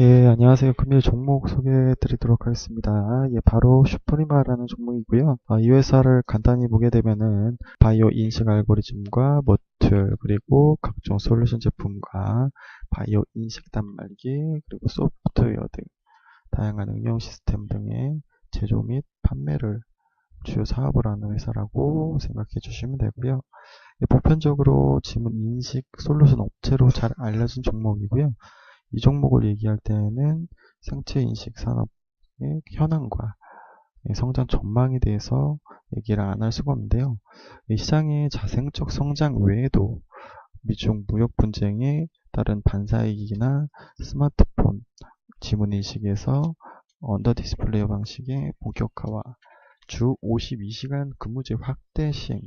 예, 안녕하세요. 금일 종목 소개해 드리도록 하겠습니다. 예, 바로 슈프리마라는 종목이고요. 아, 이 회사를 간단히 보게 되면은 바이오 인식 알고리즘과 모듈 그리고 각종 솔루션 제품과 바이오 인식 단말기 그리고 소프트웨어 등 다양한 응용 시스템 등의 제조 및 판매를 주요 사업을 하는 회사라고 생각해 주시면 되고요. 예, 보편적으로 지문 인식 솔루션 업체로 잘 알려진 종목이고요. 이 종목을 얘기할 때에는 생체 인식 산업의 현황과 성장 전망에 대해서 얘기를 안 할 수가 없는데요. 시장의 자생적 성장 외에도 미중 무역 분쟁에 따른 반사이익이나 스마트폰 지문 인식에서 언더 디스플레이 방식의 본격화와 주 52시간 근무제 확대 시행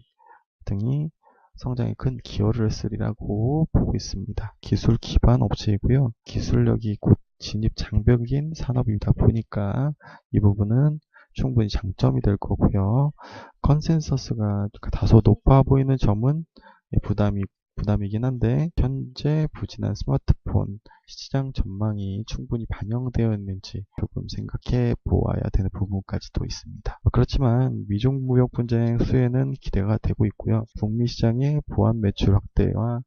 등이 성장에 큰 기여를 했으리라고 보고 있습니다. 기술 기반 업체이고요. 기술력이 곧 진입 장벽인 산업이다 보니까 이 부분은 충분히 장점이 될 거고요. 컨센서스가 다소 높아 보이는 점은 부담이 부담이긴 한데 현재 부진한 스마트폰 시장 전망이 충분히 반영되어 있는지 조금 생각해 보아야 되는 부분까지도 있습니다. 그렇지만 미중 무역 분쟁 수혜는 기대가 되고 있고요. 북미 시장의 보안 매출 확대와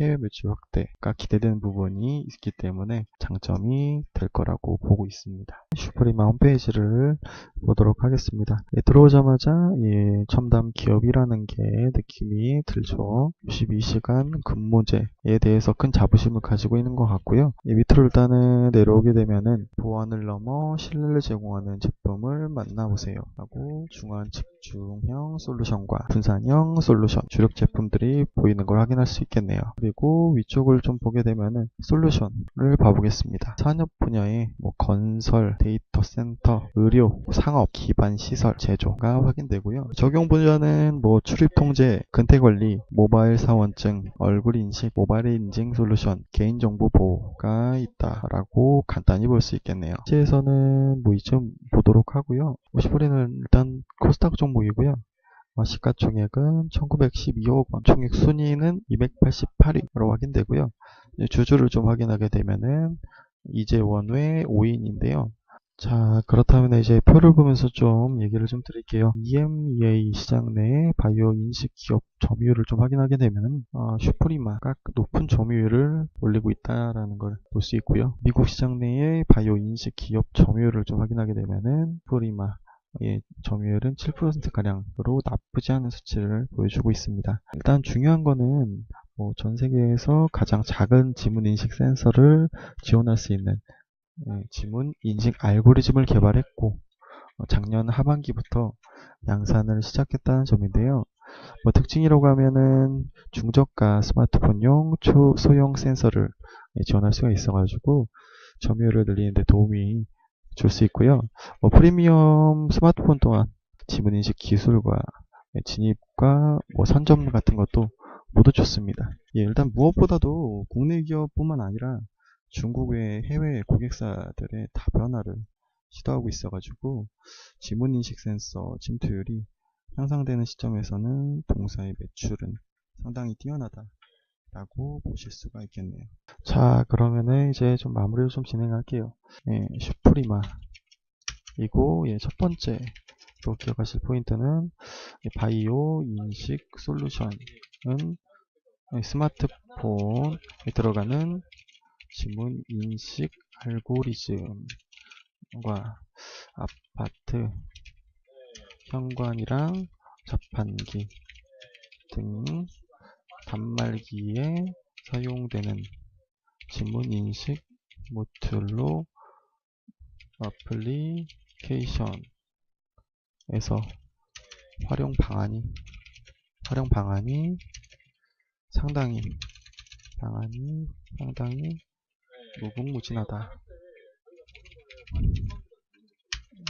해외 매출 확대가 기대되는 부분이 있기 때문에 장점이 될 거라고 보고 있습니다. 슈프리마 홈페이지를 보도록 하겠습니다. 예, 들어오자마자 예, 첨단 기업이라는 게 느낌이 들죠. 52시간 근무제에 대해서 큰 자부심을 가지고 있는 것 같고요. 예, 밑으로 일단은 내려오게 되면은 보안을 넘어 신뢰를 제공하는 제품을 만나보세요. 하고 중앙 집중형 솔루션과 분산형 솔루션 주력 제품들이 보이는 걸 확인할 수 있겠네요. 그리고 위쪽을 좀 보게 되면은 솔루션을 봐보겠습니다. 산업 분야의 뭐 건설, 데이터 센터, 의료, 상업, 기반 시설, 제조가 확인되고요. 적용 분야는 뭐 출입 통제, 근태 관리, 모바일 사원증, 얼굴 인식, 모바일 인증 솔루션, 개인정보 보호 가 있다라고 간단히 볼 수 있겠네요. 시에서는 뭐 이점 보도록 하고요. 50불에는 일단 코스닥 종목이고요. 어, 시가총액은 1912억 원, 총액 순위는 288위로 확인되고요. 주주를 좀 확인하게 되면은 이재원 외 5인인데요. 자, 그렇다면 이제 표를 보면서 좀 얘기를 좀 드릴게요. EMEA 시장 내 바이오 인식 기업 점유율을 좀 확인하게 되면 어, 슈프리마가 높은 점유율을 올리고 있다라는 걸 볼 수 있고요. 미국 시장 내의 바이오 인식 기업 점유율을 좀 확인하게 되면은 슈프리마 의 점유율은 7%가량으로 나쁘지 않은 수치를 보여주고 있습니다. 일단 중요한 거는 뭐 전 세계에서 가장 작은 지문 인식 센서를 지원할 수 있는 예, 지문 인식 알고리즘을 개발했고 어, 작년 하반기부터 양산을 시작했다는 점인데요. 뭐 특징이라고 하면은 중저가 스마트폰용 초 소형 센서를 예, 지원할 수가 있어가지고 점유율을 늘리는데 도움이 줄 수 있고요. 뭐 프리미엄 스마트폰 또한 지문 인식 기술과 예, 진입과 뭐 선점 같은 것도 모두 좋습니다. 예, 일단 무엇보다도 국내 기업뿐만 아니라 중국의 해외 고객사들의 다변화를 시도하고 있어가지고 지문인식 센서 침투율이 향상되는 시점에서는 동사의 매출은 상당히 뛰어나다 라고 보실 수가 있겠네요. 자 그러면은 이제 좀 마무리를 좀 진행할게요. 예, 슈프리마 이고 예, 첫 번째로 기억하실 포인트는 바이오 인식 솔루션은 스마트폰에 들어가는 지문 인식 알고리즘과 아파트 현관이랑 자판기 등 단말기에 사용되는 지문 인식 모듈로 어플리케이션에서 활용 방안이 활용 방안이 상당히 방안이 상당히 무궁무진하다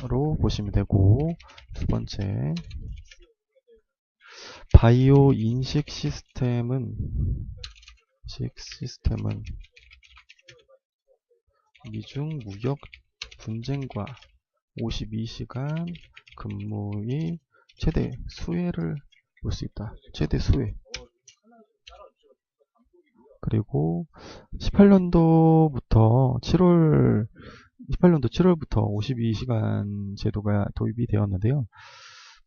로 보시면 되고 두 번째 바이오 인식 시스템은 시스템은 미중 무역 분쟁과 52시간 근무의 최대 수혜를 볼 수 있다. 최대 수혜. 그리고 18년도부터 7월 18년도 7월부터 52시간 제도가 도입이 되었는데요.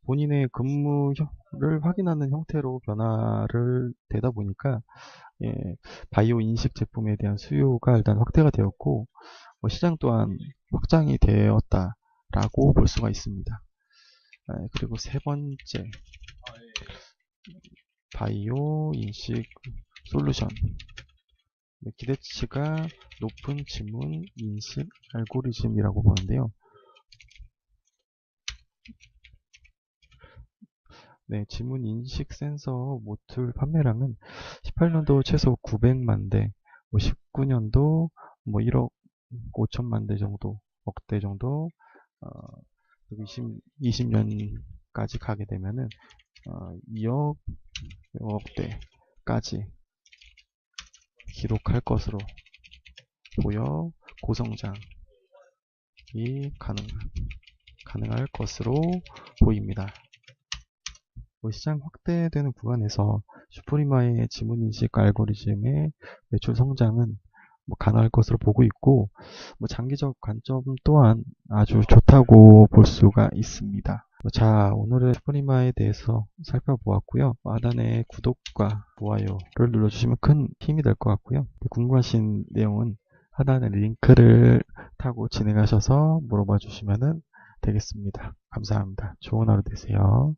본인의 근무를 확인하는 형태로 변화를 되다 보니까 예, 바이오 인식 제품에 대한 수요가 일단 확대가 되었고 뭐 시장 또한 확장이 되었다라고 볼 수가 있습니다. 예, 그리고 세 번째 바이오 인식 솔루션 네, 기대치가 높은 지문 인식 알고리즘이라고 보는데요. 네, 지문 인식 센서 모듈 판매량은 18년도 최소 900만 대, 뭐 19년도 뭐 1억 5천만 대 정도, 억대 정도, 어, 20, 20년까지 가게 되면은 어, 2억, 억대까지 기록할 것으로 보여 고성장이 가능, 가능할 것으로 보입니다. 뭐 시장 확대되는 구간에서 슈프리마의 지문인식 알고리즘의 매출 성장은 뭐 가능할 것으로 보고 있고 뭐 장기적 관점 또한 아주 좋다고 볼 수가 있습니다. 자 오늘은 슈프리마에 대해서 살펴보았고요. 하단에 구독과 좋아요를 눌러주시면 큰 힘이 될 것 같고요. 궁금하신 내용은 하단에 링크를 타고 진행하셔서 물어봐 주시면 되겠습니다. 감사합니다. 좋은 하루 되세요.